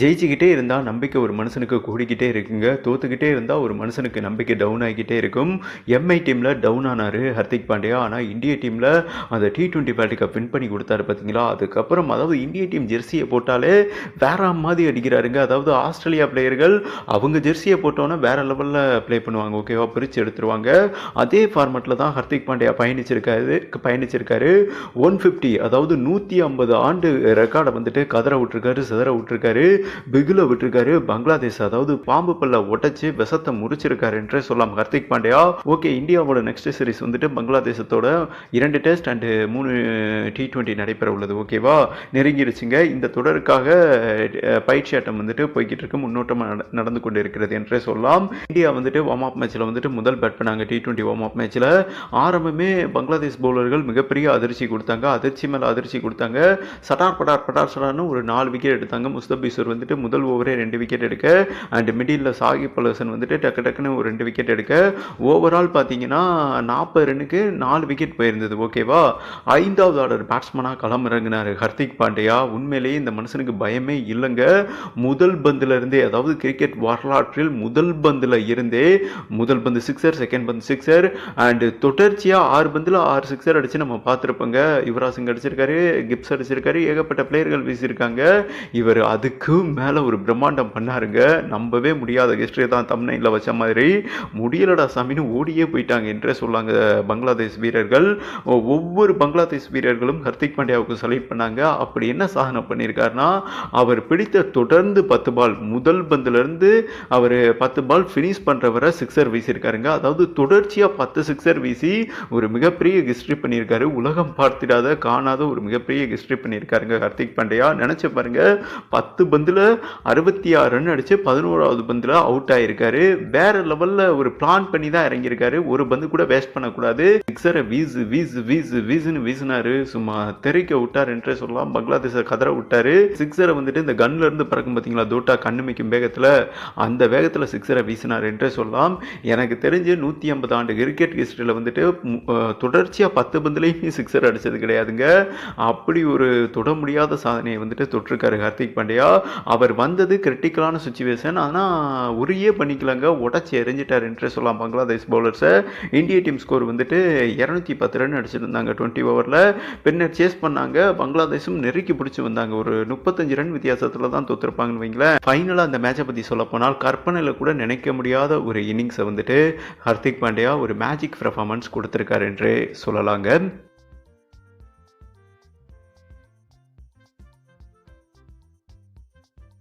ஜெயிச்சுக்கிட்டே இருந்தால் நம்பிக்கை ஒரு மனுஷனுக்கு கூடிக்கிட்டே இருக்குங்க. தோத்துக்கிட்டே இருந்தால் ஒரு மனுஷனுக்கு நம்பிக்கை டவுன் ஆகிக்கிட்டே இருக்கும். எம்ஐ டீமில் டவுன் ஆனார் ஹர்திக் பாண்டியா ஆனால் இந்திய டீமில் அந்த T twenty world cup win பண்ணி கொடுத்தாரு பார்த்தீங்களா அதுக்கப்புறம் அதாவது இந்திய டீம் ஜெர்சியை போட்டாலே வேற மாதிரி அடிக்கிறாருங்க. அதாவது ஆஸ்திரேலியா பிளேயர்கள் அவங்க ஜெர்சியை போட்டோன்னே வேற லெவலில் ப்ளே பண்ணுவாங்க ஓகேவா பிரித்து எடுத்துருவாங்க. அதே ஃபார்மெட்டில் தான் ஹர்திக் பாண்டியா பயணிச்சிருக்காரு பயணிச்சிருக்காரு. ஒன் ஃபிஃப்டி அதாவது நூற்றி ஐம்பது ஆண்டு ரெக்கார்டை வந்துட்டு கதற விட்டுருக்காரு சிதற விட்டுருக்காரு. பிகில் விட்டுருக்காரு. பங்களாதேஷ் அதாவது பாம்பு பல்ல உடைச்சு விஷத்தை முறிச்சிருக்காருன்றே சொல்லலாம். ஹர்திக் பாண்டியா. ஓகே இந்தியாவோட நெக்ஸ்ட் சீரிஸ் வந்துட்டு பங்களாதேசத்தோட இரண்டு டெஸ்ட் அண்டு மூணு டி டுவெண்ட்டி நடைபெற உள்ளது. ஓகேவா நெருங்கிருச்சுங்க. இந்த தொடருக்காக பயிற்சி ஆட்டம் வந்துட்டு போய்கிட்டு இருக்கு முன்னோட்டமாக நடந்து கொண்டு இருக்கிறது என்றே சொல்லலாம். இந்தியா வந்துட்டு வார்ம் அப் மேட்ச்சில் வந்துட்டு முதல் பேட் பண்ணாங்க டி டுவெண்ட்டி வார்ம் அப் மேட்ச்சில் ஆரம்பமே பங்களாதேஷ் பவுலர்கள் மிகப்பெரிய அதிர்ச்சி கொடுத்தாங்க. அதிர்ச்சி மேலே அதிர்ச்சி கொடுத்தாங்க. சட்டார் படார் படார் சடார்னு ஒரு நாலு விக்கெட் எடுத்தாங்க. முஸ்தபிசூர் வந்துட்டு முதல் ஓவரே ரெண்டு விக்கெட் எடுக்க அண்ட் மிடில் சாகிப் பலசன் வந்துட்டு டக்கு டக்குன்னு ஒரு ரெண்டு விக்கெட் எடுக்க. ஓவரால் பார்த்தீங்கன்னா நாற்பது ரனுக்கு நாலு விக்கெட் போயிருந்தது ஓகேவா ஐந்தாவது ஆர்டர் பேட்ஸ்மனாக களம் இறங்கினார் ஹர்திக் பாண்டியா. உண்மையிலேயே இந்த மனுஷனுக்கு பயமே இல்லைங்க. முதல் பந்திலிருந்தே அதாவது கிரிக்கெட் வரலாற்றில் முதல் பந்தில் இருந்தே முதல் பந்து சிக்ஸர் செகண்ட் பந்து சிக்ஸர் அண்ட் தொடர்ச்சியாக ஆறு பந்தில் ஆறு சிக்ஸர் அடித்து நம்ம பார்த்துருப்போங்க. யுவராஜ் சிங் அடிச்சிருக்காரு கிப்ஸ் அடிச்சிருக்காரு ஏகப்பட்ட பிளேயர்கள் வீசியிருக்காங்க. இவர் அதுக்கு மேலே ஒரு பிரம்மாண்டம் பண்ணாருங்க. நம்பவே முடியாத ஹிஸ்ட்ரி தான் தமிழ்நாட்டில் வச்ச மாதிரி. முடியலடா சாமின்னு ஓடியே போயிட்டாங்க என்றே சொல்லாங்க பங்களாதேஷ் வீரர்கள். ஒவ்வொரு பங்களாதேஷ் வீரர்களும் ஹர்திக் பாண்டியாவுக்கு செலக்ட் பண்ணாங்க. அப்படி என்ன சாதனை பண்ணியிருக்காருனா அவர் பிடித்த தொடர்ந்து பத்து பால் முதல் பந்துலேருந்து அவர் பத்து பால் ஃபினிஷ் பண்ணுற வரை சிக்ஸர் er வீசியிருக்காருங்க. அதாவது தொடர்ச்சியாக பத்து சிக்ஸர் er வீசி ஒரு மிகப்பெரிய ஹிஸ்ட்ரி பண்ணியிருக்காரு. உலகம் பார்த்திடாத காணாத ஒரு மிகப்பெரிய ஹிஸ்ட்ரி பண்ணியிருக்காருங்க ஹர்திக் பாண்டியா. நினச்சி பாருங்க பத்து பந்து பந்தில் அறுபத்தி ஆறு ரன் அடிச்சு பதினோராவது பந்தில் அவுட் ஆயிருக்காரு. வேற லெவலில் ஒரு பிளான் பண்ணி தான் இறங்கியிருக்காரு. ஒரு பந்து கூட வேஸ்ட் பண்ணக்கூடாது. சிக்ஸரை வீசு வீசு வீசு வீசுன்னு வீசினாரு. சும்மா தெறிக்க விட்டார் என்றே சொல்லலாம். பங்களாதேஷை கதற விட்டாரு. சிக்ஸரை வந்துட்டு இந்த கன்ல இருந்து பறக்கும் பார்த்தீங்களா தோட்டா கண்ணுமைக்கும் வேகத்தில். அந்த வேகத்தில் சிக்ஸரை வீசினார் என்றே சொல்லலாம். எனக்கு தெரிஞ்சு நூற்றி ஐம்பது ஆண்டு கிரிக்கெட் ஹிஸ்டரியில் வந்துட்டு தொடர்ச்சியாக பத்து பந்துலேயுமே சிக்ஸர் அடிச்சது கிடையாதுங்க. அப்படி ஒரு தொட முடியாத சாதனையை வந்துட்டு தொட்டிருக்காரு ஹர்திக் பாண்டியா. அவர் வந்தது கிரிட்டிக்கலான சுச்சுவேஷன் ஆனால் உரிய பண்ணிக்கலாங்க. உடச்சி எரிஞ்சிட்டார் என்றே சொல்லலாம். பங்களாதேஷ் பவுலர்ஸை இந்திய டீம் ஸ்கோர் வந்துட்டு இரநூத்தி பத்து ரன் அடிச்சிருந்தாங்க டுவெண்ட்டி ஓவரில் பின்னர் சேஸ் பண்ணாங்க. பங்களாதேஷும் நெருக்கி பிடிச்சி வந்தாங்க. ஒரு முப்பத்தஞ்சு ரன் வித்தியாசத்தில் தான் தோத்துருப்பாங்கன்னு வைங்களேன். ஃபைனலாக அந்த மேட்சை பற்றி சொல்ல போனால் கற்பனையில் கூட நினைக்க முடியாத ஒரு இன்னிங்ஸை வந்துட்டு ஹர்திக் பாண்டியா ஒரு மேஜிக் பெர்ஃபார்மன்ஸ் கொடுத்துருக்காரு என்றே சொல்லலாங்க.